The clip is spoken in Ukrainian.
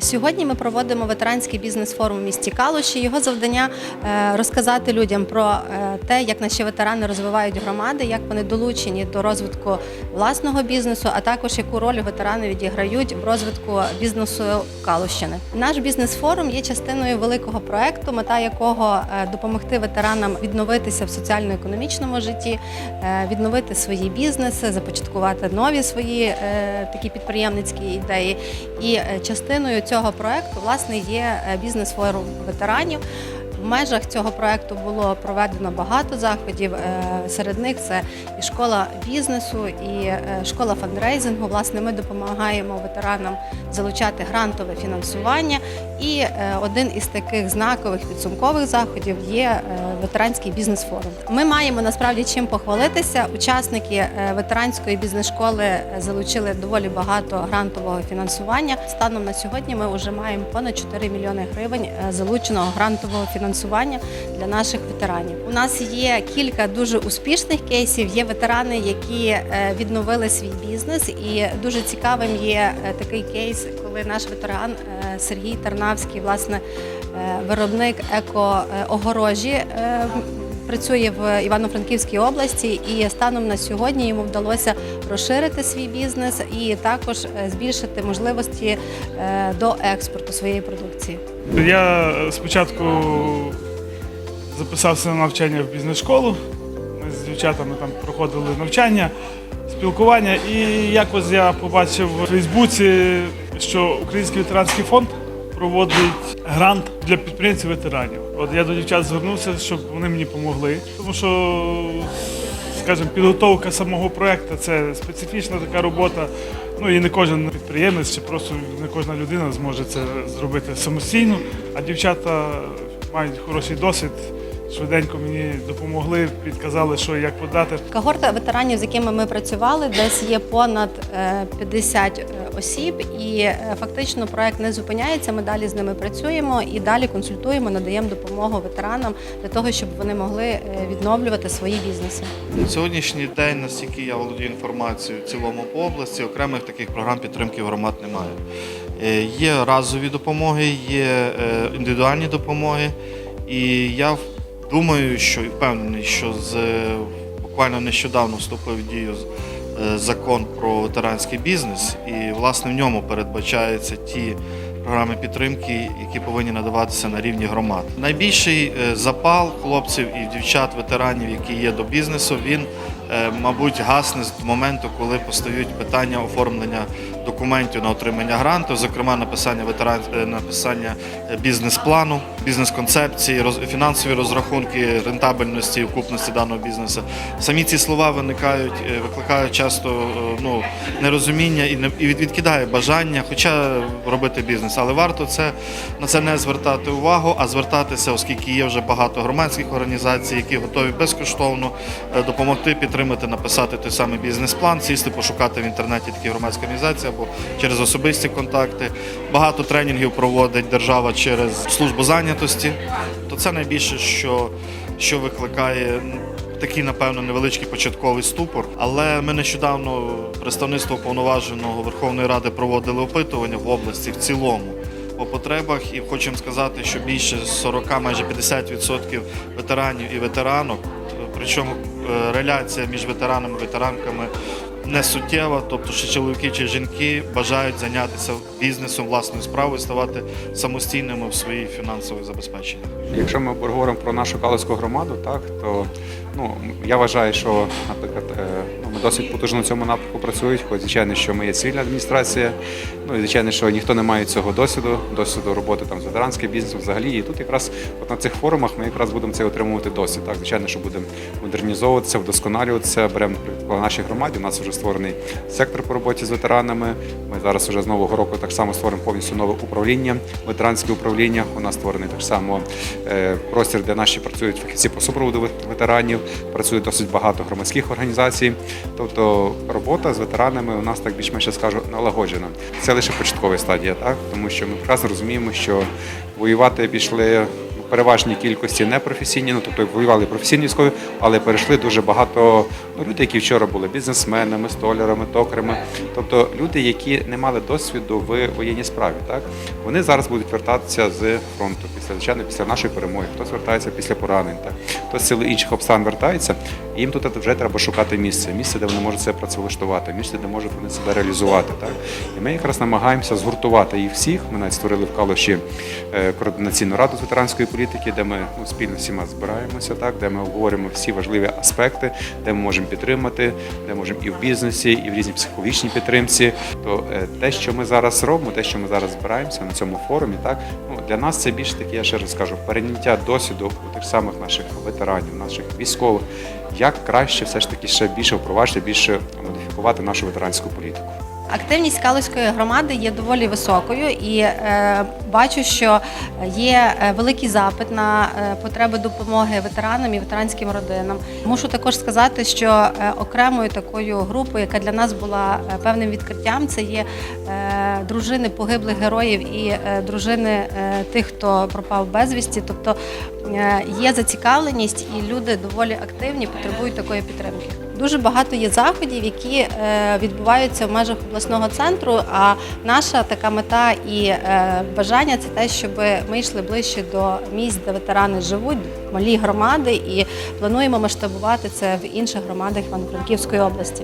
Сьогодні ми проводимо ветеранський бізнес-форум в місті Калуші. Його завдання е, розказати людям про е, те, як наші ветерани розвивають громади, як вони долучені до розвитку власного бізнесу, а також яку роль ветерани відіграють в розвитку бізнесу Калущини. Наш бізнес-форум є частиною великого проекту, мета якого е, допомогти ветеранам відновитися в соціально-економічному житті, відновити свої бізнеси, започаткувати нові свої такі підприємницькі ідеї. І частиною цього проекту власне є е, бізнес-форум ветеранів. В межах цього проекту було проведено багато заходів. Е, Серед них це і школа бізнесу, і е, школа фандрейзингу. Власне, ми допомагаємо ветеранам залучати грантове фінансування. І е, один із таких знакових підсумкових заходів є ветеранський бізнес-форум. Ми маємо насправді чим похвалитися. Учасники ветеранської бізнес-школи залучили доволі багато грантового фінансування. Станом на сьогодні ми вже маємо понад 4 мільйони гривень залученого грантового фінансування для наших ветеранів. У нас є кілька дуже успішних кейсів. Є ветерани, які е, відновили свій бізнес, і дуже цікавим є е, такий кейс, коли наш ветеран е, Сергій Тарнавський, власне, виробник еко-огорожі. Працює в Івано-Франківській області, і станом на сьогодні йому вдалося розширити свій бізнес і також збільшити можливості до експорту своєї продукції. Я спочатку записався на навчання в бізнес-школу. Ми з дівчатами там проходили навчання, спілкування. І якось я побачив у Фейсбуці, що Український ветеранський фонд проводить грант для підприємців ветеранів. От я до дівчат звернувся, щоб вони мені допомогли. Тому що, скажімо, підготовка самого проекту це специфічна така робота. Ну і не кожен підприємець чи просто не кожна людина зможе це зробити самостійно. А дівчата мають хороший досвід. Швиденько мені допомогли, підказали, що як подати. Когорта ветеранів, з якими ми працювали, десь є понад е, 50 осіб, і е, фактично проект не зупиняється. Ми далі з ними працюємо і далі консультуємо, надаємо допомогу ветеранам для того, щоб вони могли е, відновлювати свої бізнеси. На сьогоднішній день, наскільки я володію інформацією в цілому по області, окремих таких програм підтримки громад немає. Е, Є разові допомоги, є е, індивідуальні допомоги, і я в- думаю, що і впевнений, що з буквально нещодавно вступив в дію е, закон про ветеранський бізнес, і власне в ньому передбачаються ті програми підтримки, які повинні надаватися на рівні громад. Найбільший е, запал хлопців і дівчат, ветеранів, які є до бізнесу, він, мабуть, гасне з моменту, коли постають питання оформлення документів на отримання гранту, зокрема написання ветеран е, написання е, бізнес-плану, бізнес-концепції, роз- фінансові розрахунки рентабельності і окупності даного бізнесу. Самі ці слова виникають, е, викликають часто е, ну, нерозуміння і не і від- відкидає бажання, хоча робити бізнес. Але варто це на це не звертати увагу, а звертатися, оскільки є вже багато громадських організацій, які готові безкоштовно е, допомогти підтримати, написати той самий бізнес-план, сісти, пошукати в інтернеті такі громадські організації або через особисті контакти. Багато тренінгів проводить держава через службу зайнятості. То це найбільше, що, що викликає такий, напевно, невеличкий початковий ступор. Але ми нещодавно представництво повноваженого Верховної Ради проводили опитування в області в цілому. По потребах і хочемо сказати, що більше 40, майже 50% ветеранів і ветеранок, причому е, реляція між ветеранами і ветеранками не суттєва, тобто чи чоловіки, чи жінки бажають зайнятися бізнесом, власною справою, ставати самостійними в своїй фінансовій забезпеченні. Якщо ми говоримо про нашу Калицьку громаду, так то ну я вважаю, що, наприклад, е, досить потужно на цьому напрямку працюють. Хоч звичайно, що ми є цивільна адміністрація. Ну і звичайно, що ніхто не має цього досвіду, досвіду роботи там з ветеранським бізнесом взагалі. І тут якраз от на цих форумах ми якраз будемо це отримувати досвід. Так, звичайно, що будемо модернізовуватися, вдосконалюватися. Беремо в нашій громаді. У нас вже створений сектор по роботі з ветеранами. Ми зараз вже з нового року так само створимо повністю нове управління, ветеранське управління. У нас створений так само е, простір, де наші працюють фахівці по супроводу ветеранів. Працює досить багато громадських організацій. Тобто робота з ветеранами у нас так більш-менш скажу налагоджена. Це лише початкова стадія, так тому що ми прекрасно розуміємо, що воювати пішли переважній кількості непрофесійні, ну тобто воювали професійні військові, але перейшли дуже багато ну, люди, які вчора були бізнесменами, столярами, токарями, тобто люди, які не мали досвіду в воєнній справі. Так вони зараз будуть вертатися з фронту після звичайно після нашої перемоги. Хтось вертається після поранень, так хтось з сили інших обставин вертається. Їм тут вже треба шукати місце, місце, де вони можуть себе працевлаштувати, місце, де можуть вони себе реалізувати. Так і ми якраз намагаємося згуртувати їх всіх. Ми навіть створили в Калуші е, координаційну раду з ветеранської політики, де ми ну, спільно всіма збираємося, так де ми обговорюємо всі важливі аспекти, де ми можемо підтримати, де можемо і в бізнесі, і в різній психологічній підтримці. То е, те, що ми зараз робимо, те, що ми зараз збираємося на цьому форумі, так ну для нас це більш таке, я ще раз кажу, перейняття досвіду у тих самих наших ветеранів, наших військових, як краще все ж таки ще більше впроваджувати, більше модифікувати нашу ветеранську політику. Активність Калузької громади є доволі високою, і е, бачу, що є е, великий запит на е, потреби допомоги ветеранам і ветеранським родинам. Мушу також сказати, що е, окремою такою групою, яка для нас була певним відкриттям, це є е, дружини погиблих героїв і дружини тих, хто пропав безвісті. Тобто є зацікавленість, і люди доволі активні, потребують такої підтримки. Дуже багато є заходів, які е, відбуваються в межах обласного центру. А наша така мета і е, бажання це те, щоб ми йшли ближче до місць, де ветерани живуть, малі громади, і плануємо масштабувати це в інших громадах Івано-Франківської області.